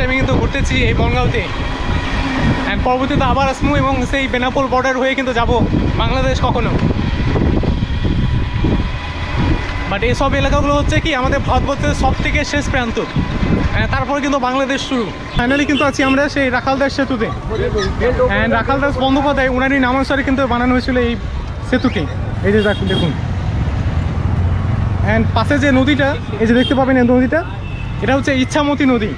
টাইমে কিন্তু ঘুরতেছি এই বনগাঁওতে। অ্যান্ড পরবর্তীতে আবার আসমু এবং সেই বেনাপোল বর্ডার হয়ে কিন্তু যাব বাংলাদেশ কখনো। বাট এইসব এলাকাগুলো হচ্ছে কি আমাদের ভারতবর্ষের সব থেকে শেষ প্রান্ত। তারপরে কিন্তু বাংলাদেশ শুরু। ফাইনালি কিন্তু আছি আমরা সেই রাখালদাস সেতুতে। অ্যান্ড রাখালদাস বন্দ্যোপাধ্যায় ওনারই নামানুসারে কিন্তু বানানো হয়েছিল এই সেতুটি এই যে দেখুন অ্যান্ড পাশে যে নদীটা, এই যে দেখতে পাবেন এই নদীটা, এটা হচ্ছে ইচ্ছামতি নদী।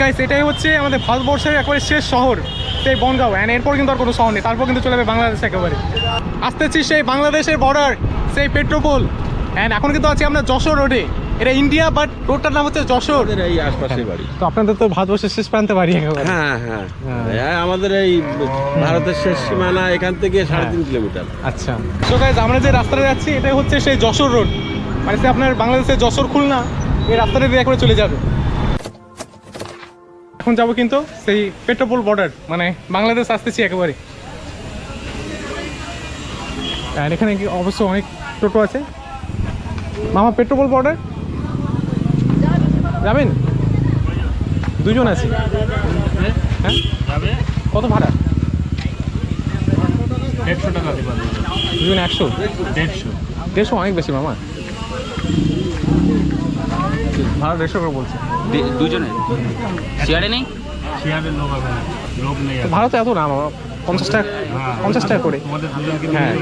গাইস এটাই হচ্ছে আমাদের ভারতবর্ষের একবারে শেষ শহর সেই বনগাঁও। অ্যান্ড এরপর কিন্তু আর কোনো শহর নেই তারপর কিন্তু চলে যাবে বাংলাদেশ একেবারে। আসতেছি সেই বাংলাদেশের বর্ডার সেই পেট্রোপোল অ্যান্ড এখন কিন্তু আছি আমরা যশোর রোডে এটা ইন্ডিয়া বাট রোডটার নাম হচ্ছে যশোর। এই আশপাশে বাড়ি। তো আপনাদের তো ভারতবর্ষের শেষ প্রান্তে বাড়ি একেবারে। হ্যাঁ হ্যাঁ। হ্যাঁ। হ্যাঁ, আমাদের এই ভারতের শেষ সীমানা এখান থেকে সাড়ে তিন কিলোমিটার। আচ্ছা। সো গাইজ আমরা যে রাস্তাটা যাচ্ছি এটাই হচ্ছে সেই যশোর রোড মানে সে আপনার বাংলাদেশের যশোর খুলনা এই রাস্তাটা দিয়ে একবারে চলে যাবে। এখন যাব কিন্তু সেই পেট্রোপোল বর্ডার মানে বাংলাদেশ আসতেছি একেবারে। আর এখানে কি অবশ্য অনেক টোটো আছে। মামা পেট্রোপোল বর্ডার যাবেন? দুজন আছি। হ্যাঁ? কত ভাড়া? দেড়শো টাকা দুজন একশো? দেড়শো। দেড়শো অনেক বেশি মামা। ভাড়া দেড়শো করে বলছে। দুজনে? শেয়ারে নেই? শেয়ারের লোক হবে লোক নেই ভাড়া তো এত না পঞ্চাশ টাকা হ্যাঁ। পঞ্চাশ টাকা করে। হ্যাঁ।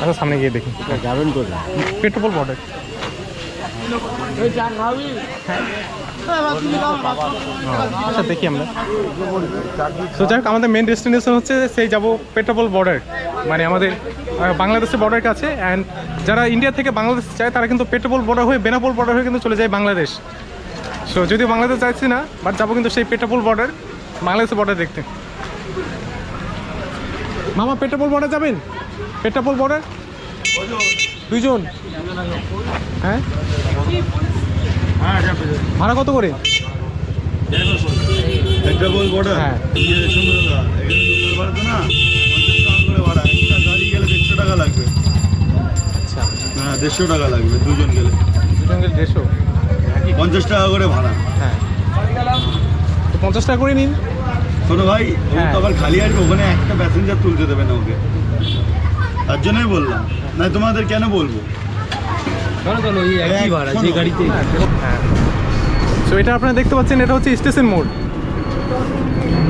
আচ্ছা সামনে গিয়ে দেখি। যাবেন কোথায়? পেট্রোপল বর্ডার আচ্ছা দেখি আমরা। তো যাই হোক আমাদের মেন ডেস্টিনেশন হচ্ছে সেই যাব পেট্রোপল বর্ডার। মানে আমাদের বাংলাদেশের বর্ডার কাছে অ্যান্ড যারা ইন্ডিয়া থেকে বাংলাদেশ যায় তারা কিন্তু পেট্রোপল বর্ডার হয়ে বেনাপোল বর্ডার হয়ে কিন্তু চলে যায় বাংলাদেশ সো যদিও বাংলাদেশ যাচ্ছি না বাট যাব কিন্তু সেই পেট্রোপল বর্ডার বাংলাদেশের বর্ডার দেখতে। মামা পেট্রোপল বর্ডার যাবেন? পেট্রোপল বর্ডার দুইজন? হ্যাঁ? ভাড়া কত করে? হ্যাঁ। ভাড়া একটা গাড়ি গেলে দেড়শো টাকা লাগবে। আচ্ছা। হ্যাঁ দেড়শো টাকা লাগবে দুজন গেলে। দুজন গেলে দেড়শো? পঞ্চাশ টাকা করে ভাড়া। হ্যাঁ। তো পঞ্চাশ টাকা করে নিন। শোনো ভাই হ্যাঁ। তো আবার খালি আসবে ওখানে একটা প্যাসেঞ্জার তুলতে দেবে না ওকে। তার জন্যই বললাম। না তোমাদের কেন বলব? গাড়িতে। হ্যাঁ। সো এটা আপনারা দেখতে পাচ্ছেন এটা হচ্ছে স্টেশন মোড়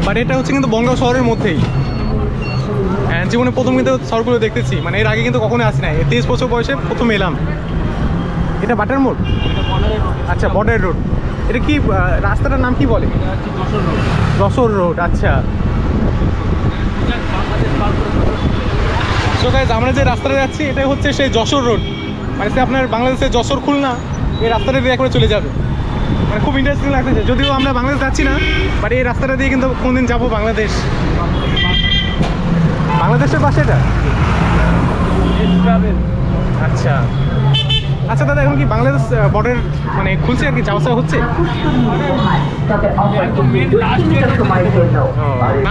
বাট এটা হচ্ছে কিন্তু বঙ্গাও শহরের মধ্যেই। হ্যাঁ জীবনে প্রথম কিন্তু শহরগুলো দেখতেছি। মানে এর আগে কিন্তু কখনো আসি নাই তেইশ বছর বয়সে প্রথম এলাম। এটা বাটার মোড়? আচ্ছা বর্ডার রোড। এটা কি রাস্তাটার নাম কি বলে? যশোর রোড আচ্ছা। আমরা যে রাস্তাটা যাচ্ছি, এটাই হচ্ছে সেই যশোর রোড। মানে সে আপনার বাংলাদেশের যশোর খুলনা, এই রাস্তাটা দিয়ে করে চলে যাবে। মানে খুব ইন্টারেস্টিং লাগতেছে। যদিও আমরা বাংলাদেশ যাচ্ছি না বাট এই রাস্তাটা দিয়ে কিন্তু কোনদিন যাব বাংলাদেশ। বাংলাদেশের পাশে এটা? আচ্ছা। আচ্ছা দাদা, এখন কি বাংলাদেশ বর্ডার মানে খুলছে আর কি? আসা হচ্ছে?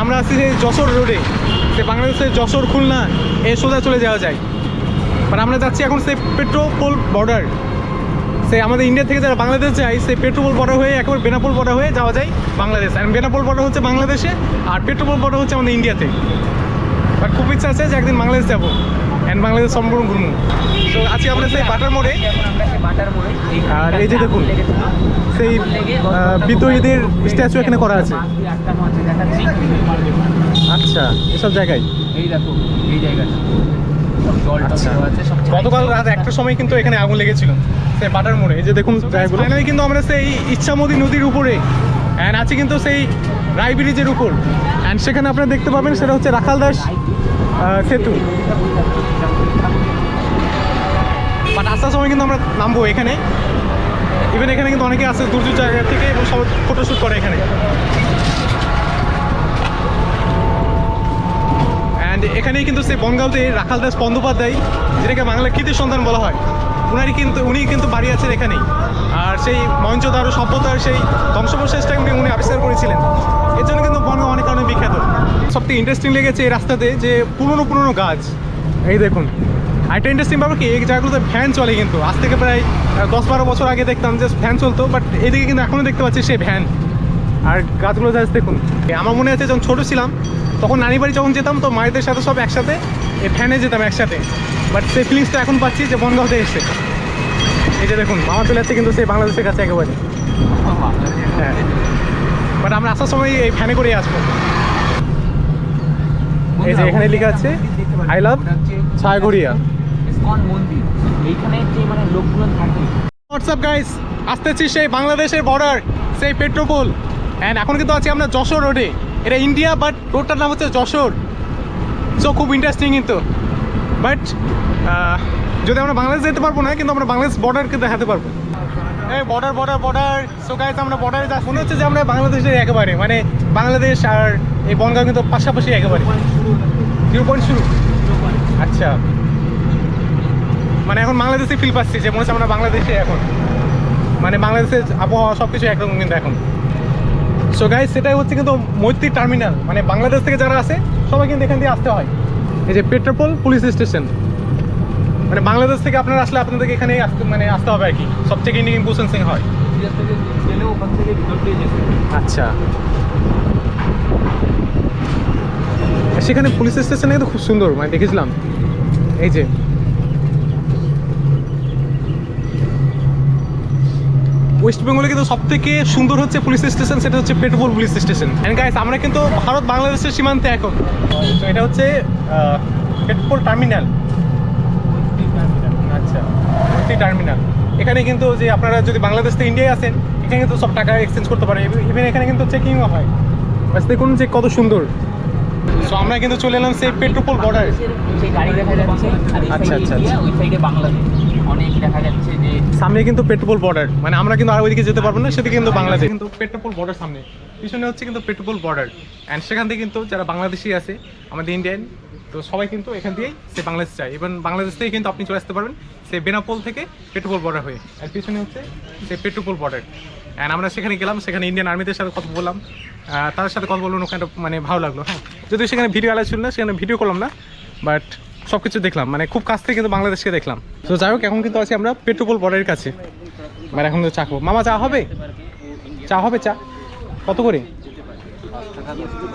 আমরা আছি যে যশোর রোডে সে বাংলাদেশের যশোর, খুলনা, এ সোজা চলে যাওয়া যায়। মানে আমরা যাচ্ছি এখন সেই পেট্রোপোল বর্ডার সে আমাদের ইন্ডিয়া থেকে যারা বাংলাদেশ যায়, সেই পেট্রোপোল বর্ডার হয়ে, একবার বেনাপোল বর্ডার হয়ে যাওয়া যায় বাংলাদেশ। আর বেনাপোল বর্ডার হচ্ছে বাংলাদেশে, আর পেট্রোপোল বর্ডার হচ্ছে আমাদের ইন্ডিয়াতে বাট খুব ইচ্ছা আছে যে একদিন বাংলাদেশ যাব। অ্যান্ড বাংলাদেশ সম্পূর্ণ ঘুরবো তো আছি আমরা সেই বাটার মোড়ে আর এই যে দেখুন সেই বিদ্রোহীদের স্ট্যাচু এখানে করা আছে। আচ্ছা এসব জায়গায়? এই দেখো এই জায়গাটা। আচ্ছা। গতকাল রাত একটার সময় কিন্তু এখানে আগুন লেগেছিল সেই বাটার মোড়ে। এই যে দেখুন জায়গাগুলো কিন্তু আমরা সেই ইচ্ছামতি নদীর উপরে অ্যান্ড আছে কিন্তু সেই রায় ব্রিজের উপর। অ্যান্ড সেখানে আপনারা দেখতে পাবেন সেটা হচ্ছে রাখালদাস আহ, সেতু। বাট আসার সময় কিন্তু আমরা নামবো এখানে। ইভেন এখানে কিন্তু অনেকে আসে দূর দূর জায়গা থেকে এবং সব ফটোশ্যুট করে এখানে। অ্যান্ড এখানেই কিন্তু সেই বনগাঁওতে রাখাল দাস বন্দ্যোপাধ্যায় যেটাকে বাংলা কৃতির সন্তান বলা হয় উনারই কিন্তু উনি কিন্তু বাড়ি আছেন এখানেই। আর সেই মঞ্চদারু সভ্যতার সেই ধ্বংসবশেষটা উনি আবিষ্কার করেছিলেন। এর জন্য কিন্তু বনগাঁও অনেক কারণে বিখ্যাত। সবথেকে ইন্টারেস্টিং লেগেছে এই রাস্তাতে যে পুরনো পুরনো গাছ। এই দেখুন। আরেকটা ইন্টারেস্টিং ব্যাপার কি, এই জায়গাগুলোতে ফ্যান চলে কিন্তু। আজ থেকে প্রায় দশ বারো বছর আগে দেখতাম যে ফ্যান চলতো বাট এদিকে কিন্তু এখনও দেখতে পাচ্ছি সেই ভ্যান। আর গাছগুলো যাচ্ছে দেখুন। আমার মনে আছে যখন ছোটো ছিলাম, তখন নানি বাড়ি যখন যেতাম, তো মায়েদের সাথে সব একসাথে এই ফ্যানে যেতাম একসাথে। বাট সেই ফিলিংসটা এখন পাচ্ছি যে বনগাঁওতে এসে। এই যে দেখুন, মামা চলে যাচ্ছে কিন্তু সেই বাংলাদেশের কাছে একেবারে। হ্যাঁ। বাট আমরা আসার সময় এই ফ্যানে করেই আসব। এই যে এখানে লেখা আছে আই লাভ ছায়াগড়িয়া ইসকন মন্দির এইখানে যে লোকগুলো থাকে হোয়াটসঅ্যাপ গাইস আসতেছি সেই বাংলাদেশের বর্ডার সেই পেট্রোপোল অ্যান্ড এখন কিন্তু আছি আমরা যশোর রোডে এটা ইন্ডিয়া বাট রোডটার নাম হচ্ছে যশোর। সো খুব ইন্টারেস্টিং কিন্তু। বাট যদি আমরা বাংলাদেশ যেতে পারব না কিন্তু আমরা বাংলাদেশ বর্ডারকে দেখাতে পারব। এই border border border so guys আমরা বর্ডারে যাচ্ছি। মনে হচ্ছে যে আমরা বাংলাদেশের একেবারে মানে বাংলাদেশ আর এই বনগাঁও কিন্তু পাশাপাশি একেবারে। জিরো পয়েন্ট শুরু। আচ্ছা। মানে এখন বাংলাদেশে ফিল পাচ্ছি যে মনে হচ্ছে আমরা বাংলাদেশে এখন। মানে বাংলাদেশের আবহাওয়া সব কিছু একরকম কিন্তু এখন। সো গাইজ সেটাই হচ্ছে কিন্তু মৈত্রী টার্মিনাল মানে বাংলাদেশ থেকে যারা আসে সবাই কিন্তু এখান দিয়ে আসতে হয়। এই যে পেট্রোপোল পুলিশ স্টেশন মানে বাংলাদেশ থেকে আপনারা আসলে আপনাদেরকে এখানে আসতে মানে আসতে হবে আর কি। সব থেকে ইন্ডিয়ান প্রসেসিং হয়। আচ্ছা। সেখানে পুলিশ স্টেশনে কিন্তু খুব সুন্দর মানে দেখেছিলাম এই যে। ওয়েস্ট বেঙ্গলে কিন্তু সব থেকে সুন্দর হচ্ছে পুলিশ স্টেশন, সেটা হচ্ছে Petrapole police station. And guys আমরা কিন্তু ভারত বাংলাদেশের সীমান্তে এখন। তো এটা হচ্ছে পেট্রোপোল টার্মিনাল। ভর্তি টার্মিনাল এখানে কিন্তু যে আপনারা যদি বাংলাদেশ থেকে ইন্ডিয়ায় আসেন এখানে কিন্তু সব টাকা এক্সচেঞ্জ করতে পারেন। ইভেন এখানে কিন্তু চেকিংও হয়। বাস দেখুন যে কত সুন্দর। সো আমরা কিন্তু চলে এলাম সেই পেট্রোপোল বর্ডার আচ্ছা, আচ্ছা, আচ্ছা। ওই সাইডে বাংলাদেশ। অনেক দেখা যাচ্ছে যে সামনে কিন্তু পেট্রোপোল বর্ডার মানে আমরা কিন্তু আর ওইদিকে যেতে পারব না সেদিকে কিন্তু বাংলাদেশ। কিন্তু পেট্রোপোল বর্ডার সামনে। পিছনে হচ্ছে কিন্তু পেট্রোপোল বর্ডার অ্যান্ড সেখান থেকে কিন্তু যারা বাংলাদেশি আছে আমাদের ইন্ডিয়ান তো সবাই কিন্তু এখান দিয়েই সে বাংলাদেশ চায় এবং বাংলাদেশ থেকে কিন্তু আপনি চলে আসতে পারবেন সে বেনাপোল থেকে পেট্রোপোল বর্ডার হয়ে। আর পিছনে হচ্ছে সে পেট্রোপোল বর্ডার অ্যান্ড আমরা সেখানে গেলাম, সেখানে ইন্ডিয়ান আর্মিদের সাথে কথা বললাম। তাদের সাথে কথা বললাম ওখানে মানে ভালো লাগল হ্যাঁ। যদিও সেখানে ভিডিও আলা ছিল না, সেখানে ভিডিও করলাম না বাট সব কিছু দেখলাম। মানে খুব কাছ থেকে কিন্তু বাংলাদেশকে দেখলাম। তো যাই হোক, এখন কিন্তু আছি আমরা পেট্রোপোল বর্ডারের কাছে। মানে এখন তো চা খাব। মামা, চা হবে? চা হবে, চা। কত করে?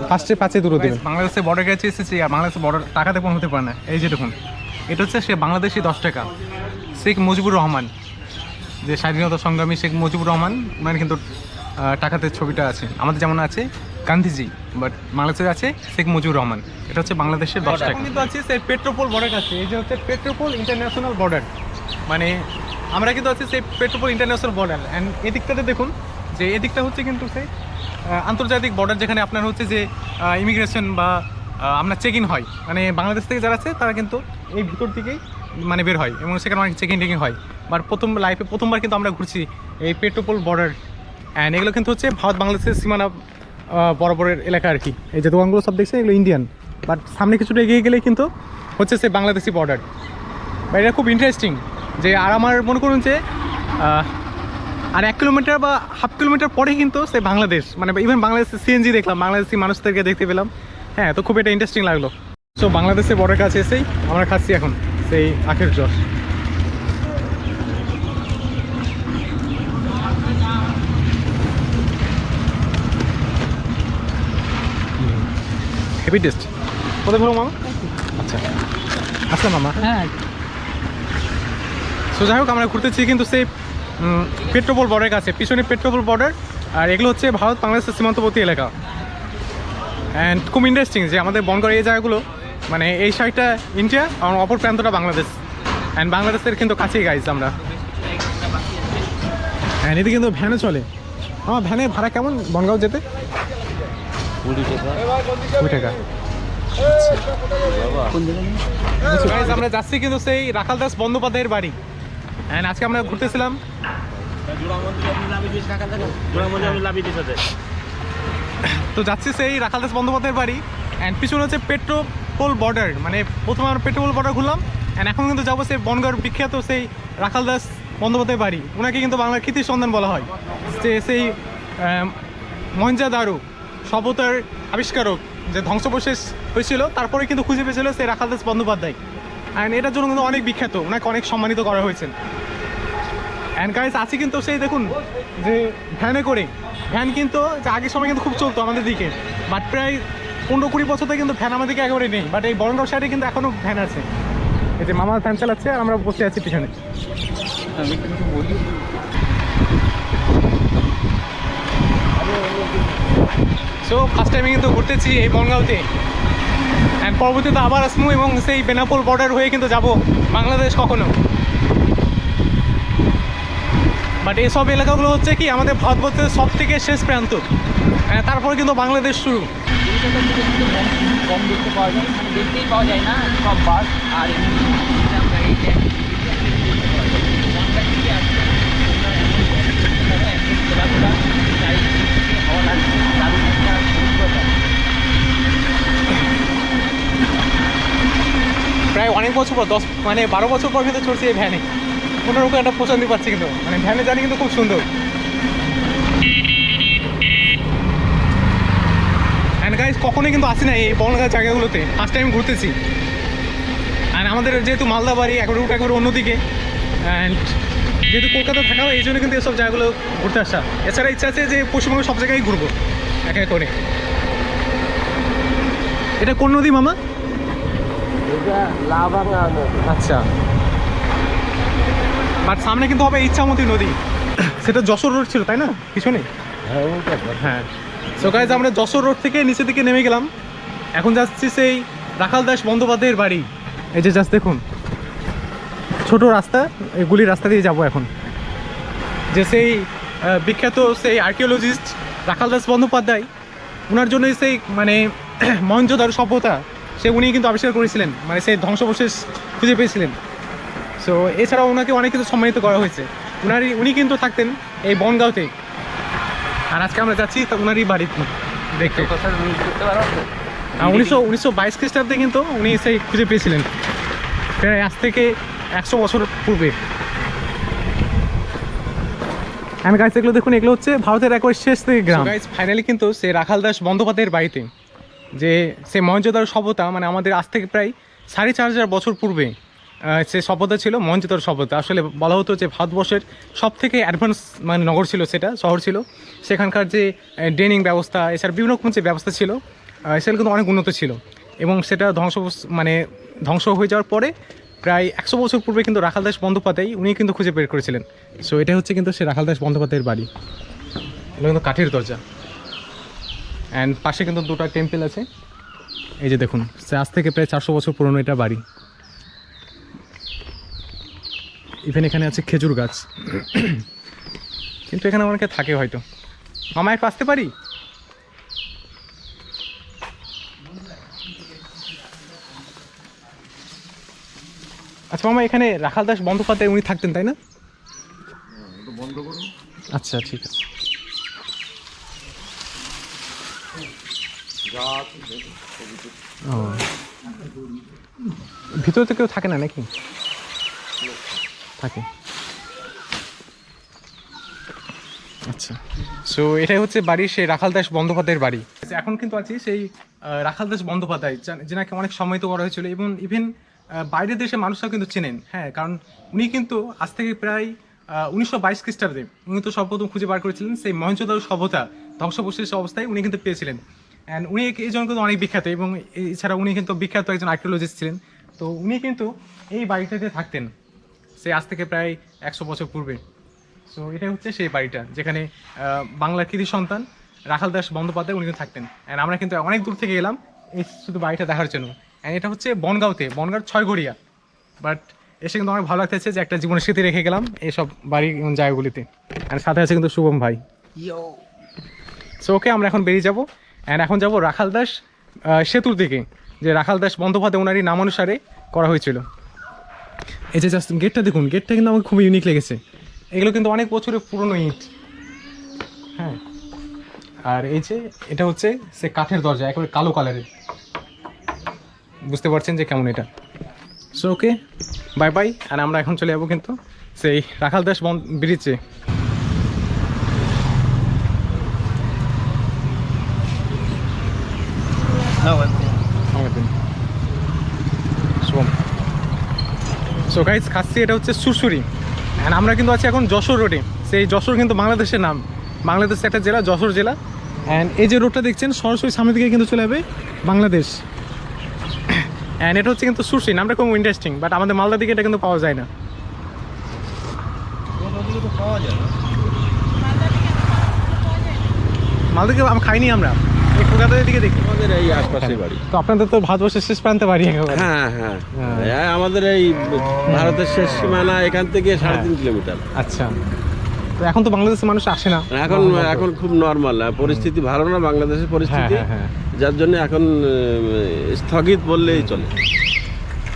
ফার্স্টে পাঁচে দূর দেবেন বাংলাদেশের বর্ডার কাছে এসেছি আর বাংলাদেশের বর্ডার টাকাতে দেখুন হতে পারে না। এই যে দেখুন এটা হচ্ছে সে বাংলাদেশি দশ টাকা। শেখ মুজিবুর রহমান যে স্বাধীনতা সংগ্রামী শেখ মুজিবুর রহমান মানে কিন্তু টাকাতে ছবিটা আছে। আমাদের যেমন আছে গান্ধীজি বাট বাংলাদেশে আছে শেখ মুজিবুর রহমান। এটা হচ্ছে বাংলাদেশের দশ টাকা। কিন্তু আছে সেই পেট্রোপোল বর্ডার কাছে এই যে হচ্ছে পেট্রোপোল ইন্টারন্যাশনাল বর্ডার মানে আমরা কিন্তু আছি সেই পেট্রোপোল ইন্টারন্যাশনাল বর্ডার অ্যান্ড এদিকটাতে দেখুন যে এদিকটা হচ্ছে কিন্তু সেই আন্তর্জাতিক বর্ডার যেখানে আপনার হচ্ছে যে ইমিগ্রেশন বা আপনার চেক ইন হয় মানে বাংলাদেশ থেকে যারা আছে, তারা কিন্তু এই ভিতর দিকেই মানে বের হয় এবং সেখানে অনেক চেক ইন টেকিং হয়। বাট প্রথম লাইফে প্রথমবার কিন্তু আমরা ঘুরছি এই পেট্রোপোল বর্ডার অ্যান্ড এগুলো কিন্তু হচ্ছে ভারত, বাংলাদেশের সীমানা বরাবরের এলাকা আর কি। এই যে দোকানগুলো সব দেখছেন, এগুলো ইন্ডিয়ান বাট সামনে কিছুটা এগিয়ে গেলেই কিন্তু হচ্ছে সে বাংলাদেশি বর্ডার বা এটা খুব ইন্টারেস্টিং যে আর আমার মনে করুন যে আর এক কিলোমিটার বা হাফ কিলোমিটার পরে কিন্তু সে বাংলাদেশ মানে ইভেন বাংলাদেশের সিএনজি দেখলাম বাংলাদেশি মানুষদেরকে দেখতে পেলাম। হ্যাঁ তো খুব এটা ইন্টারেস্টিং লাগল। সো বাংলাদেশে বর্ডার কাছে এসেই আমরা খাচ্ছি এখন সেই আখের জস হেভি টেস্ট কোথায় বলো মামা? আচ্ছা। আসলাম মামা। হ্যাঁ। সো যাই হোক আমরা ঘুরতেছি কিন্তু সেই পেট্রোপোল বর্ডারের কাছে পিছনে পেট্রোপোল বর্ডার আর এগুলো হচ্ছে ভারত বাংলাদেশের সীমান্তবর্তী এলাকা। অ্যান্ড খুব ইন্টারেস্টিং যে আমাদের বনগড় এই জায়গাগুলো মানে এই সাইডটা ইন্ডিয়া আর অপর প্রান্তটা বাংলাদেশ। অ্যান্ড বাংলাদেশের কিন্তু কাছেই গাইজ আমরা। হ্যাঁ এদিকে কিন্তু ভ্যানে চলে। আমার ভ্যানে ভাড়া কেমন বনগাঁও যেতে? কুড়ি টাকা। Guys, আমরা যাচ্ছি কিন্তু সেই রাখালদাস বন্দ্যোপাধ্যায়ের বাড়ি। অ্যান্ড আজকে আমরা ঘুরতেছিলাম তো যাচ্ছি সেই রাখাল দাস বন্দ্যোপাধ্যায়ের বাড়ি। অ্যান্ড পিছনে হচ্ছে পেট্রোপোল বর্ডার মানে প্রথমে আমরা পেট্রোপোল বর্ডার ঘুরলাম। অ্যান্ড এখন কিন্তু যাব সেই বনগাঁর বিখ্যাত সেই রাখাল দাস বন্দ্যোপাধ্যায়ের বাড়ি। ওনাকে কিন্তু বাংলার কৃতির সন্ধান বলা হয়। যে সেই মঞ্জা দারু, সভ্যতার আবিষ্কারক, যে ধ্বংসবশেষ হয়েছিল, তারপরে কিন্তু খুঁজে পেয়েছিল সেই রাখাল দাস বন্দ্যোপাধ্যায়। অ্যান্ড এটার জন্য কিন্তু অনেক বিখ্যাত। ওনাকে অনেক সম্মানিত করা হয়েছে। অ্যান্ড গাইস আছে কিন্তু সেই দেখুন, যে ভ্যানে করে। ভ্যান কিন্তু আগের সময় কিন্তু খুব চলতো আমাদের দিকে। বাট প্রায় পনেরো কুড়ি বছর থেকে কিন্তু ভ্যান আমাদের দিকে একেবারে নেই। বাট এই বরঙ্গাও সাইডে কিন্তু এখনও ভ্যান আছে। এই যে মামার ভ্যান চালাচ্ছে, আর আমরা বসে আছি পিছনে। সো ফার্স্ট টাইমে কিন্তু ঘুরতেছি এই বনগাঁওতে। অ্যান্ড পরবর্তীতে আবার আসমু এবং সেই বেনাপোল বর্ডার হয়ে কিন্তু যাব বাংলাদেশ কখনো। বাট এইসব এলাকাগুলো হচ্ছে কি, আমাদের ভারতবর্ষের সব থেকে শেষ প্রান্ত। তারপরে কিন্তু বাংলাদেশ শুরু। পাওয়া যায় না, সব বাস আর প্রায় অনেক বছর পর, দশ মানে বারো বছর পর কিন্তু চলছে এই ভ্যানে। কোনোরকম একটা প্রশান্তি পাচ্ছি কিন্তু মানে ভ্যানে জানি কিন্তু খুব সুন্দর। অ্যান্ড গাইজ কখনোই কিন্তু আসি না এই বনগাঁ জায়গাগুলোতে। ফার্স্ট টাইম ঘুরতেছি। অ্যান্ড আমাদের যেহেতু মালদা বাড়ি একবার রুট একবার অন্যদিকে। অ্যান্ড যেহেতু কলকাতা থাকা হয়, এই জন্য কিন্তু এসব জায়গাগুলো ঘুরতে আসা। এছাড়া ইচ্ছা আছে যে পশ্চিমবঙ্গের সব জায়গায় ঘুরবো, এক এক করে। এটা কোন নদী মামা? আচ্ছা। বাট সামনে কিন্তু হবে ইচ্ছামতি নদী। সেটা যশোর রোড ছিল তাই না? পিছনে? হ্যাঁ সো গাইজ আমরা যশোর রোড থেকে নিচের দিকে নেমে গেলাম। এখন যাচ্ছি সেই রাখাল দাস বন্দ্যোপাধ্যায়ের বাড়ি। এই যে জাস্ট দেখুন ছোট রাস্তা এগুলি রাস্তা দিয়ে যাব এখন। যে সেই বিখ্যাত সেই আর্কিওলজিস্ট রাখাল দাস বন্দ্যোপাধ্যায় ওনার জন্যই সেই মানে মহেঞ্জোদারো সভ্যতা। সে উনি কিন্তু আবিষ্কার করেছিলেন মানে সেই ধ্বংসবশেষ খুঁজে পেয়েছিলেন। সো এছাড়াও ওনাকে অনেক কিছু সম্মানিত করা হয়েছে। উনারই উনি কিন্তু থাকতেন এই বনগাঁওতে। আর আজকে আমরা যাচ্ছি তা উনারই বাড়িতে দেখতে। উনিশশো উনিশশো বাইশ খ্রিস্টাব্দে কিন্তু উনি সেই খুঁজে পেয়েছিলেন। প্রায় আজ থেকে একশো বছর পূর্বে। আমি গাছ এগুলো দেখুন এগুলো হচ্ছে ভারতের একবার শেষ থেকে গ্রাম। ফাইনালি কিন্তু সে রাখাল দাস বন্দ্যোপাধ্যায়ের বাড়িতে। যে সে মহেঞ্জোদার সভ্যতা মানে আমাদের আজ থেকে প্রায় সাড়ে চার হাজার বছর পূর্বে সে সভ্যতা ছিল মহেঞ্জোদার সভ্যতা। আসলে বলা হতো যে ভারতবর্ষের সব থেকে অ্যাডভান্স মানে নগর ছিল সেটা, শহর ছিল। সেখানকার যে ড্রেনিং ব্যবস্থা, এছাড়া বিভিন্ন রকম যে ব্যবস্থা ছিল সেগুলো কিন্তু অনেক উন্নত ছিল। এবং সেটা ধ্বংস মানে ধ্বংস হয়ে যাওয়ার পরে প্রায় একশো বছর পূর্বে কিন্তু রাখাল দাস বন্দ্যোপাধ্যায়, উনি কিন্তু খুঁজে বের করেছিলেন। সো এটা হচ্ছে কিন্তু সে রাখাল দাস বন্দ্যোপাধ্যায়ের বাড়ি। এটা কিন্তু কাঠের দরজা। অ্যান্ড পাশে কিন্তু দুটো টেম্পল আছে। এই যে দেখুন সে আজ থেকে প্রায় চারশো বছর পুরনো এটা বাড়ি। ইভেন এখানে আছে খেজুর গাছ। কিন্তু এখানে অনেকে থাকে হয়তো। মামা একটু আসতে পারি? আচ্ছা মামা এখানে রাখাল দাস বন্দ্যোপাধ্যায় উনি থাকতেন তাই না? আচ্ছা ঠিক আছে। ভিতরে কেউ থাকে না নাকি? থাকে। আচ্ছা। সো এটাই হচ্ছে বাড়ি সেই রাখাল দাস বন্দ্যোপাধ্যায়ের বাড়ি। এখন কিন্তু আছি সেই রাখাল দাস বন্দ্যোপাধ্যায় যেনাকে অনেক সম্মানিত করা হয়েছিল, এবং ইভেন বাইরের দেশে মানুষরাও কিন্তু চেনেন। হ্যাঁ কারণ উনি কিন্তু আজ থেকে প্রায় উনিশশো বাইশ খ্রিস্টাব্দে উনি তো সর্বপ্রথম খুঁজে বার করেছিলেন সেই মহেঞ্জোদারো সভ্যতা ধ্বংসবশেষ অবস্থায় উনি কিন্তু পেয়েছিলেন। অ্যান্ড উনি এই জন্য কিন্তু অনেক বিখ্যাত, এবং এছাড়া উনি কিন্তু বিখ্যাত একজন আর্কিওলজিস্ট ছিলেন। তো উনি কিন্তু এই বাড়িটাতে থাকতেন। সে আজ থেকে প্রায় একশো বছর পূর্বে। সো এটাই হচ্ছে সেই বাড়িটা যেখানে বাংলার কৃতি সন্তান রাখাল দাস বন্দ্যোপাধ্যায় উনি কিন্তু থাকতেন। অ্যান্ড আমরা কিন্তু অনেক দূর থেকে এলাম এই শুধু বাড়িটা দেখার জন্য। অ্যান্ড এটা হচ্ছে বনগাঁওতে বনগাঁর ছয়গড়িয়া বাট এসে কিন্তু অনেক ভালো লাগতেছে যে একটা জীবনের স্মৃতি রেখে গেলাম এইসব বাড়ি জায়গাগুলিতে। অ্যান্ড সাথে আছে কিন্তু শুভম ভাই। সো ওকে আমরা এখন বেরিয়ে যাব। অ্যান্ড এখন যাব রাখাল দাস সেতুর দিকে। যে রাখাল দাস বন্দ্যোপাধ্যায় ওনারই নামানুসারে করা হয়েছিল। এই যে জাস্ট গেটটা দেখুন গেটটা কিন্তু আমাকে খুবই ইউনিক লেগেছে। এগুলো কিন্তু অনেক বছরের পুরনো ইট। হ্যাঁ। আর এই যে এটা হচ্ছে সে কাঠের দরজা, একেবারে কালো কালারের বুঝতে পারছেন যে কেমন এটা? সো ওকে বাই বাই আর আমরা এখন চলে যাব কিন্তু সেই রাখাল দাস ব্রিজে হ্যাঁ ভাই। আমাদের শুভম সো গাইজ খাচ্ছি এটা হচ্ছে সুরসুরি। অ্যান্ড আমরা কিন্তু আছি এখন যশোর রোডে সেই যশোর কিন্তু বাংলাদেশের নাম। বাংলাদেশের একটা জেলা, যশোর জেলা। অ্যান্ড এই যে রোডটা দেখছেন, সরাসরি সামনে দিকে কিন্তু চলে যাবে বাংলাদেশ। অ্যান্ড এটা হচ্ছে কিন্তু সুশি নামটা খুব ইন্টারেস্টিং বাট আমাদের মালদার দিকে এটা কিন্তু পাওয়া যায় না। মালদাকে আমি খাইনি আমরা এই কলকাতার দিকে দেখি। আমাদের এই আশপাশে বাড়ি। তো আপনাদের তো ভারতবর্ষের শেষ প্রান্তে বাড়ি একেবারে। হ্যাঁ হ্যাঁ। হ্যাঁ। হ্যাঁ, আমাদের এই ভারতের শেষ সীমানা এখান থেকে সাড়ে তিন কিলোমিটার। আচ্ছা। তো এখন তো বাংলাদেশের মানুষ আসে না। এখন এখন খুব নর্মাল পরিস্থিতি ভালো না বাংলাদেশের পরিস্থিতি হ্যাঁ, হ্যাঁ, যার জন্য এখন স্থগিত বললেই চলে।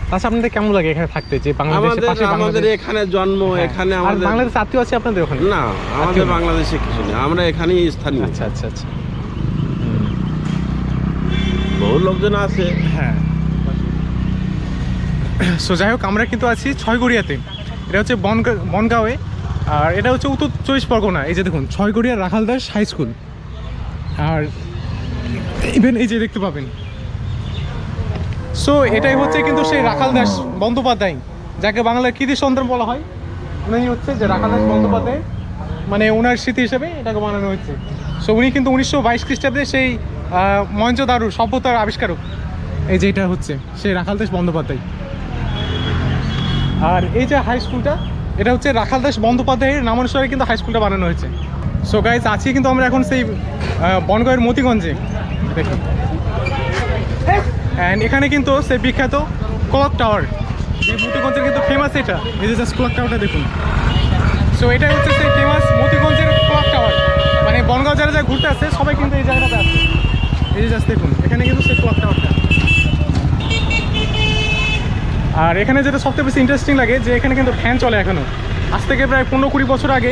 তাছাড়া আপনাদের কেমন লাগে এখানে থাকতে যে বাংলাদেশের আমাদের পাশে আমাদের এখানে জন্ম। এখানে আমাদের বাংলাদেশ আত্মীয় আছে আপনাদের ওখানে? না আমাদের বাংলাদেশে কিছু নেই। আমরা এখানেই স্থানীয়। আচ্ছা আচ্ছা আচ্ছা। লোকজন আছে। হ্যাঁ। সো যাই হোক, আমরা কিন্তু আছি ছয়গড়িয়াতে। এটা হচ্ছে বনগা- বনগাঁওয়ে। আর এটা হচ্ছে উত্তর চব্বিশ পরগনা। এই যে দেখুন, ছয়গড়িয়া রাখালদাস হাই স্কুল। আর ইভেন এই যে দেখতে পাবেন। সো এটাই হচ্ছে কিন্তু সেই রাখাল দাস বন্দ্যোপাধ্যায়, যাকে বাংলার কৃতি সন্তান বলা হয়। উনি হচ্ছে যে রাখাল দাস বন্দ্যোপাধ্যায় মানে ওনার স্মৃতি হিসেবে এটাকে বানানো হয়েছে। সো উনি কিন্তু উনিশশো বাইশ খ্রিস্টাব্দে সেই আহ, মহেঞ্জোদারো সভ্যতার আবিষ্কারক। এই যে এটা হচ্ছে সেই রাখাল দাস বন্দ্যোপাধ্যায়। আর এই যে হাই স্কুলটা এটা হচ্ছে রাখাল দাস বন্দ্যোপাধ্যায়ের নামানুসারে কিন্তু হাই স্কুলটা বানানো হয়েছে। সো গাইজ আছি কিন্তু আমরা এখন সেই বনগাঁয়ের মতিগঞ্জে দেখুন অ্যান্ড এখানে কিন্তু সেই বিখ্যাত ক্লক টাওয়ার যে মতিগঞ্জের কিন্তু ফেমাস এটা। এই যে জাস্ট ক্লক টাওয়ারটা দেখুন। সো এটাই হচ্ছে সেই ফেমাস মতিগঞ্জের ক্লক টাওয়ার মানে বনগাঁও যারা যা ঘুরতে আসছে সবাই কিন্তু এই জায়গাটাতে আসছে এই যে জাস্ট দেখুন। এখানে কিন্তু সেই ক্লক টাওয়ারটা আর এখানে যেটা সবথেকে বেশি ইন্টারেস্টিং লাগে যে এখানে কিন্তু ফ্যান চলে এখনও আজ থেকে প্রায় পনেরো কুড়ি বছর আগে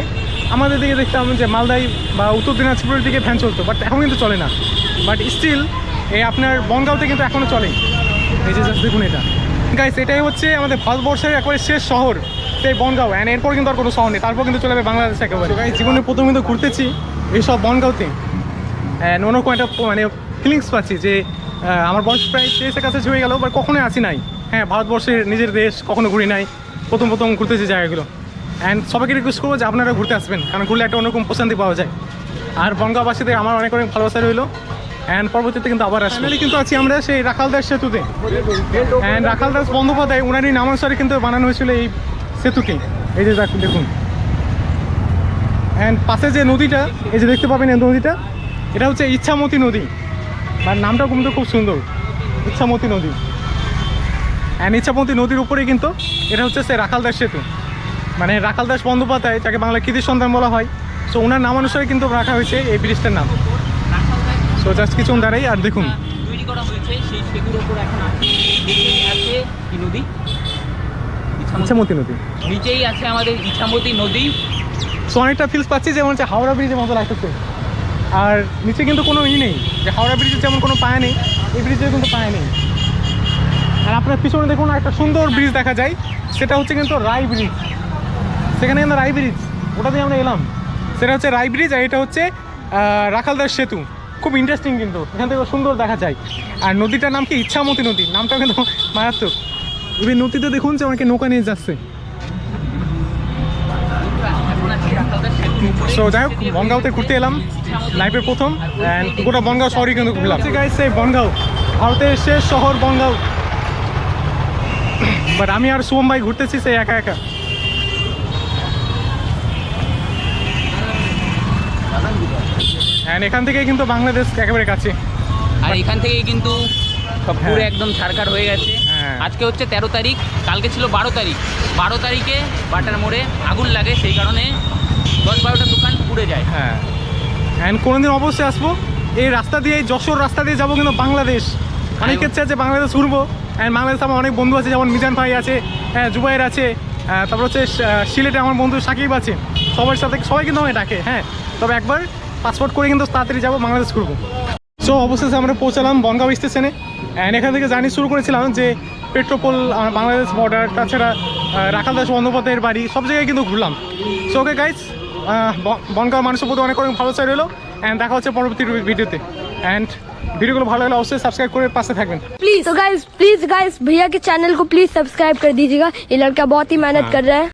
আমাদের দিকে দেখতাম যে মালদাই বা উত্তর দিনাজপুরের দিকে ফ্যান চলতো বাট এখন কিন্তু চলে না। বাট স্টিল এই আপনার বনগাঁওতে কিন্তু এখনও চলে। এই যে জাস্ট দেখুন এটা। গাইস এটাই হচ্ছে আমাদের ভারতবর্ষের একবারে শেষ শহর সেই বনগাঁও। অ্যান্ড এরপর কিন্তু আর কোনো শহর নেই। তারপর কিন্তু চলে যাবে বাংলাদেশ একেবারে। জীবনে প্রথম কিন্তু ঘুরতেছি এইসব বনগাঁওতে। অ্যান্ড অন্যরকম একটা মানে ফিলিংস পাচ্ছি যে আমার বয়স প্রায় তেইশের কাছে হয়ে গেল বা কখনোই আসি নাই। হ্যাঁ ভারতবর্ষের নিজের দেশ কখনো ঘুরি নাই। প্রথম প্রথম ঘুরতেছি জায়গাগুলো। অ্যান্ড সবাইকে রিকোয়েস্ট করব যে আপনারা ঘুরতে আসবেন কারণ ঘুরলে একটা অন্যরকম প্রশান্তি পাওয়া যায়। আর বঙ্গাবাসীদের আমার অনেক অনেক ভালোবাসা রইল। অ্যান্ড পরবর্তীতে কিন্তু আবার আসবে। কিন্তু আছি আমরা সেই রাখালদাস সেতুতে। অ্যান্ড রাখালদাস বন্দ্যোপাধ্যায় ওনারই নামানুসারে কিন্তু বানানো হয়েছিল এই সেতুটি এই যে দেখ- দেখুন। অ্যান্ড পাশে যে নদীটা এই যে দেখতে পাবেন এই নদীটা এটা হচ্ছে ইচ্ছামতি নদী। আর নামটা কিন্তু খুব সুন্দর। ইচ্ছামতি নদী। অ্যান্ড ইচ্ছামতি নদীর উপরে কিন্তু এটা হচ্ছে সে রাখালদাস সেতু। মানে রাখালদাস বন্দ্যোপাধ্যায় যাকে বাংলা কৃতি সন্তান বলা হয় সো ওনার নাম অনুসারে কিন্তু রাখা হয়েছে এই ব্রিজটার নাম। সো জাস্ট কিছুক্ষণ দাঁড়াই আর দেখুন। তৈরি করা হয়েছে সেই সেতুর ওপর এখন আছে। কি নদী? ইছামতি। ইচ্ছামতি নদী। নিচেই আছে আমাদের ইছামতি নদী। সো অনেকটা ফিলস পাচ্ছি যে যেমন হচ্ছে হাওড়া ব্রিজের মতো লাগতেছে। আর নিচে কিন্তু কোনো ই নেই যে হাওড়া ব্রিজের যেমন কোনো পায়া নেই এই ব্রিজের কিন্তু পায়া নেই। আর আপনার পিছনে দেখুন একটা সুন্দর ব্রিজ দেখা যায় সেটা হচ্ছে কিন্তু রাই ব্রিজ। সেখানে কিন্তু রাই ব্রিজ ওটা দিয়ে আমরা এলাম। সেটা হচ্ছে রাই ব্রিজ আর এটা হচ্ছে আহ, রাখালদাস সেতু। খুব ইন্টারেস্টিং কিন্তু এখান থেকে সুন্দর দেখা যায়। আর নদীটার নাম কি? ইচ্ছামতি নদী নামটা কিন্তু মারাত্মক। এবার নদীতে দেখুন যে আমাকে নৌকা নিয়ে যাচ্ছে। সো যাই হোক বনগাঁওতে ঘুরতে এলাম লাইফের প্রথম অ্যান্ড গোটা বনগাঁও শহরই কিন্তু ঘুরলাম। সেই বনগাঁও ভারতের শেষ শহর বনগাঁও। বাট আমি আর শুভম ভাই ঘুরতেছি সেই একা একা। অ্যান্ড এখান থেকে কিন্তু বাংলাদেশ একেবারে কাছে। আর এখান থেকেই কিন্তু সব পুরো হ্যাঁ। একদম ছারকার হয়ে গেছে। হ্যাঁ। আজকে হচ্ছে তেরো তারিখ কালকে ছিল বারো তারিখ। বারো তারিখে বাটার মোড়ে আগুন লাগে সেই কারণে দশ বারোটা দোকান পুড়ে যায়। হ্যাঁ। অ্যান্ড কোনোদিন অবশ্যই আসব। এই রাস্তা দিয়ে যশোর রাস্তা দিয়ে যাব কিন্তু বাংলাদেশ। অনেক ইচ্ছে আছে বাংলাদেশ ঘুরবো। অ্যান্ড বাংলাদেশ আমার অনেক বন্ধু আছে যেমন মিজান ভাই আছে হ্যাঁ জুবাইয়ের আছে তারপর হচ্ছে সিলেটে আমার বন্ধু সাকিব আছে। সবার সাথে সবাই কিন্তু আমাকে ডাকে হ্যাঁ। তবে একবার পাসপোর্ট করে কিন্তু তাড়াতাড়ি যাব বাংলাদেশ ঘুরবো। সো অবশেষে আমরা পৌঁছালাম বনগাঁও স্টেশনে অ্যান্ড এখান থেকে জার্নি শুরু করেছিলাম যে পেট্রোপোল আহ, বাংলাদেশ বর্ডার তাছাড়া আহ, রাখালদাস বন্দ্যোপাধ্যায়ের বাড়ি সব জায়গায় কিন্তু ঘুরলাম সো ওকে গাইজ বনগাঁও মানুষের প্রতি অনেক অনেক ভালো চাই রইলো অ্যান্ড দেখা হচ্ছে পরবর্তী ভিডিওতে অ্যান্ড ভিডিওগুলো ভালো লাগলে অবশ্যই সাবস্ক্রাইব করে পাশে থাকবেন प्लीज तो गाइस प्लीज गाइस भैया के चैनल को प्लीज सब्सक्राइब कर दीजिएगा ये लड़का बहुत ही मेहनत कर रहा है